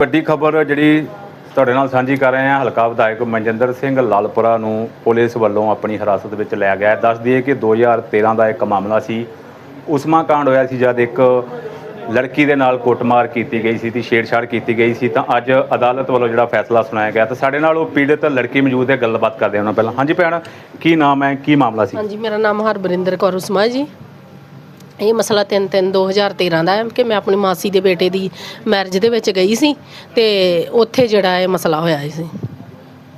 ਵੱਡੀ ਖਬਰ ਜਿਹੜੀ ਤੁਹਾਡੇ ਨਾਲ ਸਾਂਝੀ ਕਰ ਰਹੇ ਹਾਂ, ਹਲਕਾ ਵਿਧਾਇਕ ਮਨਜਿੰਦਰ ਸਿੰਘ ਲਾਲਪੁਰਾ ਨੂੰ ਪੁਲਿਸ ਵੱਲੋਂ ਆਪਣੀ ਹਿਰਾਸਤ ਵਿੱਚ ਲਿਆ ਗਿਆ ਹੈ। ਦੱਸ ਦਈਏ ਕਿ 2013 ਦਾ ਇੱਕ ਮਾਮਲਾ ਸੀ। ਉਸਮਾ ਕਾਂਡ ਹੋਇਆ ਸੀ ਜਦ ਇੱਕ ਲੜਕੀ ਦੇ ਨਾਲ ਕੁੱਟਮਾਰ ਕੀਤੀ ਗਈ ਸੀ ਤੇ ਛੇੜਛਾੜ ਕੀਤੀ ਗਈ ਸੀ। ਤਾਂ ਅੱਜ ਅਦਾਲਤ ਵੱਲੋਂ ਜਿਹੜਾ ਫੈਸਲਾ ਸੁਣਾਇਆ ਗਿਆ। ਤਾਂ ਸਾਡੇ ਨਾਲ ਉਹ ਪੀੜਤ ਲੜਕੀ ਮੌਜੂਦ ਹੈ। ਗੱਲਬਾਤ ਕਰਦੇ ਹਾਂ ਉਹਨਾਂ ਪਹਿਲਾਂ। ਹਾਂਜੀ ਭੈਣ, ਕੀ ਨਾਮ ਹੈ? ਕੀ ਮਾਮਲਾ ਸੀ? ਹਾਂਜੀ, ਮੇਰਾ ਨਾਮ ਹਰਬਰਿੰਦਰ ਕੌਰ ਉਸਮਾ ਜੀ। ਇਹ ਮਸਲਾ 3 3 2013 ਦਾ ਹੈ ਕਿ ਮੈਂ ਆਪਣੀ ਮਾਸੀ ਦੇ ਬੇਟੇ ਦੀ ਮੈਰਿਜ ਦੇ ਵਿੱਚ ਗਈ ਸੀ ਤੇ ਉੱਥੇ ਜਿਹੜਾ ਇਹ ਮਸਲਾ ਹੋਇਆ ਸੀ।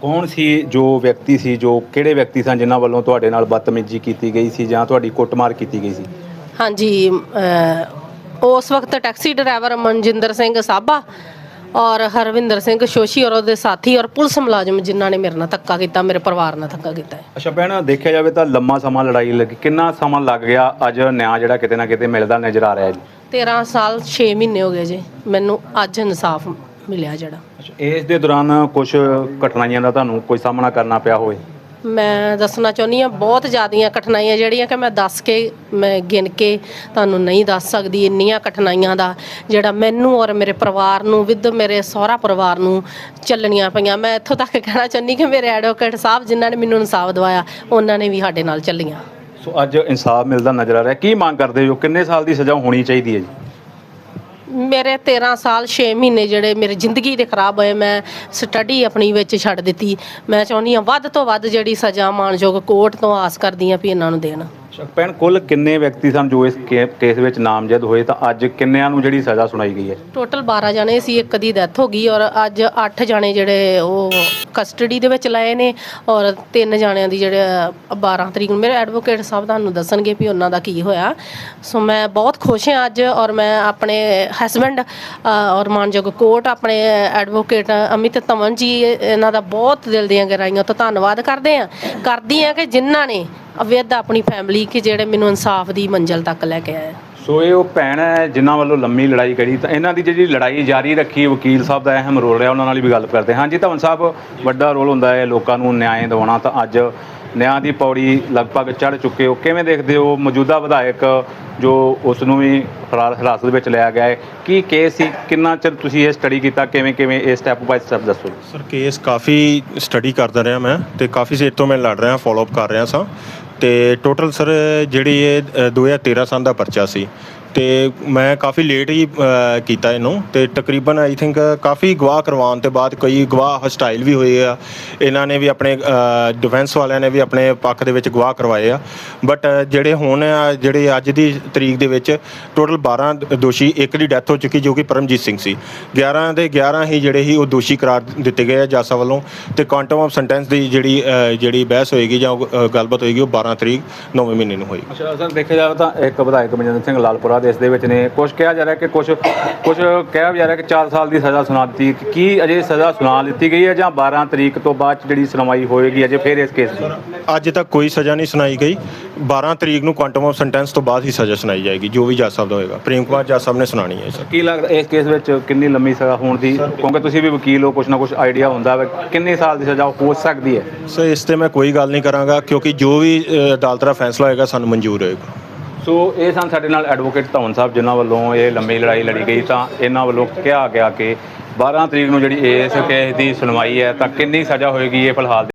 ਕੌਣ ਸੀ ਜੋ ਵਿਅਕਤੀ ਸੀ ਜੋ ਕਿਹੜੇ ਵਿਅਕਤੀ ਸਨ ਜਿਨ੍ਹਾਂ ਵੱਲੋਂ ਤੁਹਾਡੇ ਨਾਲ ਬਦਤਮੀਜ਼ੀ ਕੀਤੀ ਗਈ ਸੀ ਜਾਂ ਤੁਹਾਡੀ ਕੁੱਟਮਾਰ ਕੀਤੀ ਗਈ ਸੀ? ਹਾਂਜੀ ਅਹ, ਉਸ ਵਕਤ ਟੈਕਸੀ ਡਰਾਈਵਰ ਮਨਜਿੰਦਰ ਸਿੰਘ ਸਾਬਾ ਔਰ ਹਰਵਿੰਦਰ ਸਿੰਘ ਸ਼ੋਸ਼ੀ ਔਰ ਉਹਦੇ ਸਾਥੀ ਔਰ ਪੁਲਿਸ ਮੁਲਾਜ਼ਮ ਜਿਨ੍ਹਾਂ ਨੇ ਮੇਰੇ ਨਾਲ ਧੱਕਾ ਕੀਤਾ ਮੇਰੇ ਪਰਿਵਾਰ ਨਾਲ ਧੱਕਾ ਕੀਤਾ ਹੈ। ਅੱਛਾ ਭੈਣ ਦੇਖਿਆ ਜਾਵੇ ਤਾਂ ਲੰਮਾ ਸਮਾਂ ਲੜਾਈ ਲੱਗੀ। ਕਿੰਨਾ ਸਮਾਂ ਲੱਗ ਗਿਆ ਅੱਜ ਨਿਆਂ ਜਿਹੜਾ ਕਿਤੇ ਨਾ ਕਿਤੇ ਮਿਲਦਾ ਨਜ਼ਰ ਆ ਰਿਹਾ ਜੀ? 13 ਸਾਲ 6 ਮਹੀਨੇ ਹੋ ਗਏ ਜੀ। ਮੈਨੂੰ ਅੱਜ ਇਨਸਾਫ ਮਿਲਿਆ ਜਿਹੜਾ। ਅੱਛਾ ਇਸ ਦੇ ਦੌਰਾਨ ਕੁਝ ਘਟਨਾਈਆਂ ਦਾ ਤੁਹਾਨੂੰ ਕੋਈ ਸਾਹਮਣਾ ਕਰਨਾ ਪਿਆ ਹੋਵੇ? ਮੈਂ ਦੱਸਣਾ ਚਾਹੁੰਦੀ ਹਾਂ, ਬਹੁਤ ਜ਼ਿਆਦੀਆਂ ਕਠਿਨਾਈਆਂ ਜਿਹੜੀਆਂ ਕਿ ਮੈਂ ਦੱਸ ਕੇ, ਮੈਂ ਗਿਣ ਕੇ ਤੁਹਾਨੂੰ ਨਹੀਂ ਦੱਸ ਸਕਦੀ ਇੰਨੀਆਂ ਕਠਿਨਾਈਆਂ ਦਾ, ਜਿਹੜਾ ਮੈਨੂੰ ਔਰ ਮੇਰੇ ਪਰਿਵਾਰ ਨੂੰ ਵਿਦ ਮੇਰੇ ਸਹੁਰਾ ਪਰਿਵਾਰ ਨੂੰ ਚੱਲਣੀਆਂ ਪਈਆਂ। ਮੈਂ ਇੱਥੋਂ ਤੱਕ ਕਹਿਣਾ ਚਾਹੁੰਦੀ ਕਿ ਮੇਰੇ ਐਡਵੋਕੇਟ ਸਾਹਿਬ ਜਿਨ੍ਹਾਂ ਨੇ ਮੈਨੂੰ ਇਨਸਾਫ ਦਵਾਇਆ, ਉਹਨਾਂ ਨੇ ਵੀ ਸਾਡੇ ਨਾਲ ਚੱਲੀਆਂ। ਸੋ ਅੱਜ ਇਨਸਾਫ ਮਿਲਦਾ ਨਜ਼ਰ ਆ ਰਿਹਾ। ਕੀ ਮੰਗ ਕਰਦੇ ਹੋ? ਕਿੰਨੇ ਸਾਲ ਦੀ ਸਜ਼ਾ ਹੋਣੀ ਚਾਹੀਦੀ ਹੈ ਜੀ? ਮੇਰੇ 13 ਸਾਲ 6 ਮਹੀਨੇ ਜਿਹੜੇ ਮੇਰੀ ਜ਼ਿੰਦਗੀ ਦੇ ਖਰਾਬ ਹੋਏ, ਮੈਂ ਸਟੱਡੀ ਆਪਣੀ ਵਿੱਚ ਛੱਡ ਦਿੱਤੀ। ਮੈਂ ਚਾਹੁੰਦੀ ਹਾਂ ਵੱਧ ਤੋਂ ਵੱਧ ਜਿਹੜੀ ਸਜ਼ਾ ਮਾਨਯੋਗ ਕੋਰਟ ਤੋਂ ਆਸ ਕਰਦੀ ਹਾਂ ਵੀ ਇਹਨਾਂ ਨੂੰ ਦੇਣ। ਅੱਛਾ ਕੁੱਲ ਕਿੰਨੇ ਵਿਅਕਤੀ ਸਨ ਜੋ ਇਸ ਕੇ- ਕੇਸ ਵਿੱਚ ਨਾਮਜ਼ਦ ਹੋਏ? ਤਾਂ ਅੱਜ ਕਿੰਨਿਆਂ ਨੂੰ ਜਿਹੜੀ ਸਜ਼ਾ ਸੁਣਾਈ ਗਈ ਹੈ? ਟੋਟਲ 12 ਜਣੇ ਸੀ, ਇੱਕ ਦੀ ਡੈਥ ਹੋ ਗਈ ਔਰ ਅੱਜ 8 ਜਣੇ ਜਿਹੜੇ ਉਹ ਕਸਟਡੀ ਦੇ ਵਿੱਚ ਲਏ ਨੇ ਔਰ ਤਿੰਨ ਜਣਿਆਂ ਦੀ ਜਿਹੜੇ 12 ਤਰੀਕ ਨੂੰ। ਮੇਰੇ ਐਡਵੋਕੇਟ ਸਾਹਿਬ ਤੁਹਾਨੂੰ ਦੱਸਣਗੇ ਵੀ ਉਹਨਾਂ ਦਾ ਕੀ ਹੋਇਆ। ਸੋ ਮੈਂ ਬਹੁਤ ਖੁਸ਼ ਹਾਂ ਅੱਜ ਔਰ ਮੈਂ ਆਪਣੇ ਹਸਬੰਡ ਔਰ ਮਾਨਯੋਗ ਕੋਰਟ ਆਪਣੇ ਐਡਵੋਕੇਟ ਅਮਿਤ ਤਮਨ ਜੀ, ਇਹਨਾਂ ਦਾ ਬਹੁਤ ਦਿਲ ਦੀਆਂ ਗਹਿਰਾਈਆਂ ਤੋਂ ਧੰਨਵਾਦ ਕਰਦੇ ਹਾਂ। ਕਰਦੀ ਹਾਂ ਕਿ ਜਿਨ੍ਹਾਂ ਨੇ ਅਵਿੱਧ ਆਪਣੀ ਫੈਮਿਲੀ ਕਿ ਜਿਹੜੇ ਮੈਨੂੰ ਇਨਸਾਫ ਦੀ ਮੰਜ਼ਲ ਤੱਕ ਲੈ ਕੇ ਆਏ। ਸੋ ਇਹ ਉਹ ਭੈਣ ਹੈ ਜਿਨ੍ਹਾਂ ਵੱਲੋਂ ਲੰਮੀ ਲੜਾਈ ਕਰੀ। ਤਾਂ ਇਹਨਾਂ ਦੀ ਜਿਹੜੀ ਲੜਾਈ ਜਾਰੀ ਰੱਖੀ ਵਕੀਲ ਸਾਹਿਬ ਦਾ ਅਹਿਮ ਰੋਲ ਰਿਹਾ ਉਹਨਾਂ ਨਾਲ ਵੀ ਗੱਲ ਕਰਦੇ ਹਾਂ। ਹਾਂਜੀ ਧਵਨ ਸਾਹਿਬ ਵੱਡਾ ਰੋਲ ਹੁੰਦਾ ਹੈ ਲੋਕਾਂ ਨੂੰ ਨਿਆਂ ਦਿਵਾਉਣਾ। ਤਾਂ ਅੱਜ ਨਿਆਂ ਦੀ ਪੌੜੀ ਲਗਭਗ ਚੜ੍ਹ ਚੁੱਕੇ ਹੋ। ਕਿਵੇਂ ਦੇਖਦੇ ਹੋ ਮੌਜੂਦਾ ਵਿਧਾਇਕ ਜੋ ਉਸ ਨੂੰ ਵੀ ਫਿਲਹਾਲ ਹਿਰਾਸਤ ਵਿੱਚ ਲਿਆ ਗਿਆ ਹੈ? ਕੀ ਕੇਸ ਸੀ? ਕਿੰਨਾ ਚਿਰ ਤੁਸੀਂ ਇਹ ਸਟੱਡੀ ਕੀਤਾ? ਕਿਵੇਂ ਕਿਵੇਂ ਇਹ ਸਟੈਪ ਬਾਈ ਸਟੈਪ ਦੱਸੋ? ਸਰ ਕੇਸ ਕਾਫੀ ਸਟੱਡੀ ਕਰਦਾ ਰਿਹਾ ਮੈਂ ਤੇ ਕਾਫੀ ਸਿਰ ਤੋਂ ਮੈਂ ਲੜ ਰਿਹਾ ਫਾਲੋ ਅਪ ਕਰ ਰਿਹਾ ਸਾਂ। ਤੇ ਟੋਟਲ ਸਰ ਜਿਹੜੀ ਇਹ ਅ, 2013 ਸਾਲ ਦਾ ਪਰਚਾ ਸੀ ਅਤੇ ਮੈਂ ਕਾਫੀ ਲੇਟ ਹੀ ਕੀਤਾ ਇਹਨੂੰ ਅਤੇ ਤਕਰੀਬਨ ਆਈ ਥਿੰਕ ਕਾਫੀ ਗਵਾਹ ਕਰਵਾਉਣ ਤੋਂ ਬਾਅਦ ਕਈ ਗਵਾਹ ਹਸਟਾਈਲ ਵੀ ਹੋਏ ਆ। ਇਹਨਾਂ ਨੇ ਵੀ ਆਪਣੇ ਡਿਫੈਂਸ ਵਾਲਿਆਂ ਨੇ ਵੀ ਆਪਣੇ ਪੱਖ ਦੇ ਵਿੱਚ ਗਵਾਹ ਕਰਵਾਏ ਆ। ਬਟ ਜਿਹੜੇ ਹੁਣ ਆ, ਜਿਹੜੇ ਅੱਜ ਦੀ ਤਰੀਕ ਦੇ ਵਿੱਚ ਟੋਟਲ 12 ਦੋਸ਼ੀ, ਇੱਕ ਦੀ ਡੈਥ ਹੋ ਚੁੱਕੀ ਜੋ ਕਿ ਪਰਮਜੀਤ ਸਿੰਘ ਸੀ। 11 ਦੇ 11 ਹੀ ਜਿਹੜੇ ਹੀ ਉਹ ਦੋਸ਼ੀ ਕਰਾਰ ਦਿੱਤੇ ਗਏ ਆ ਜਾਸਾ ਵੱਲੋਂ ਤੇ ਕੁਆਂਟਮ ਆਫ ਸੈਂਟੈਂਸ ਦੀ ਜਿਹੜੀ ਜਿਹੜੀ ਬਹਿਸ ਹੋਏਗੀ ਜਾਂ ਗੱਲਬਾਤ ਹੋਏਗੀ ਉਹ 12 ਤਰੀਕ 9ਵੇਂ ਮਹੀਨੇ ਨੂੰ ਹੋਏਗੀ। ਅੱਛਾ, ਸਰ, ਦੇਖਿਆ ਜਾਵੇ ਤਾਂ ਇੱਕ ਵਿਧਾਇਕ ਮਨਜਿੰਦਰ ਸਿੰਘ ਲਾਲਪੁਰਾ ਦੇ ਇਸ ਦੇ ਵਿੱਚ ਨੇ। ਕੁਝ ਕਿਹਾ ਜਾ ਰਿਹਾ ਕਿ ਕੁਝ ਕੁਝ ਕਿਹਾ ਜਾ ਰਿਹਾ ਕਿ 4 ਸਾਲ ਦੀ ਸਜ਼ਾ ਸੁਣਾ ਦਿੱਤੀ। ਕੀ ਅਜੇ ਸਜ਼ਾ ਸੁਣਾ ਦਿੱਤੀ ਗਈ ਹੈ ਜਾਂ 12 ਤਰੀਕ ਤੋਂ ਬਾਅਦ ਜਿਹੜੀ ਸੁਣਵਾਈ ਹੋਏਗੀ ਅਜੇ ਫਿਰ ਇਸ ਕੇਸ ਦੀ? ਅੱਜ ਤੱਕ ਕੋਈ ਸਜ਼ਾ ਨਹੀਂ ਸੁਣਾਈ ਗਈ। 12 ਤਰੀਕ ਨੂੰ ਕੁਆਂਟਮ ਆਫ ਸੈਂਟੈਂਸ ਤੋਂ ਬਾਅਦ ਹੀ ਸਜ਼ਾ ਸੁਣਾਈ ਜਾਏਗੀ ਜੋ ਵੀ ਜੱਜ ਸਾਹਿਬ ਦਾ ਹੋਏਗਾ। ਪ੍ਰੇਮ ਕੁਮਾਰ ਜੱਜ ਸਾਹਿਬ ਨੇ ਸੁਣਾਣੀ ਹੈ ਸਰ। ਕੀ ਲੱਗਦਾ ਇਸ ਕੇਸ ਵਿੱਚ ਕਿੰਨੀ ਲੰਮੀ ਸਜ਼ਾ ਹੋਣ ਦੀ? ਕਿਉਂਕਿ ਤੁਸੀਂ ਵੀ ਵਕੀਲ ਹੋ ਕੁਝ ਨਾ ਕੁਝ ਆਈਡੀਆ ਹੁੰਦਾ ਹੈ ਕਿੰਨੇ ਸਾਲ ਦੀ ਸਜ਼ਾ ਹੋ ਸਕਦੀ ਹੈ? ਸਰ ਇਸ ਤੇ ਮੈਂ ਕੋਈ ਗੱਲ ਨਹੀਂ ਕਰਾਂਗਾ ਕਿਉਂਕਿ ਜੋ ਵੀ ਅਦਾਲਤ ਦਾ ਫੈਸਲਾ ਹੋਏਗਾ ਸਾਨੂੰ ਮਨਜ਼ੂਰ ਹੋਏਗਾ। ਸੋ ਇਹ ਸਨ ਸਾਡੇ ਨਾਲ ਐਡਵੋਕੇਟ ਧਵਨ ਸਾਹਿਬ, ਜਿਨ੍ਹਾਂ ਵੱਲੋਂ ਇਹ ਲੰਮੀ ਲੜਾਈ ਲੜੀ ਗਈ ਤਾਂ ਇਹਨਾਂ ਵੱਲੋਂ ਕਿਹਾ ਗਿਆ ਕਿ 12 ਤਰੀਕ ਨੂੰ ਜਿਹੜੀ ਇਸ ਕੇਸ ਦੀ ਸੁਣਵਾਈ ਹੈ ਤਾਂ ਕਿੰਨੀ ਸਜ਼ਾ ਹੋਏਗੀ ਇਹ ਫਿਲਹਾਲ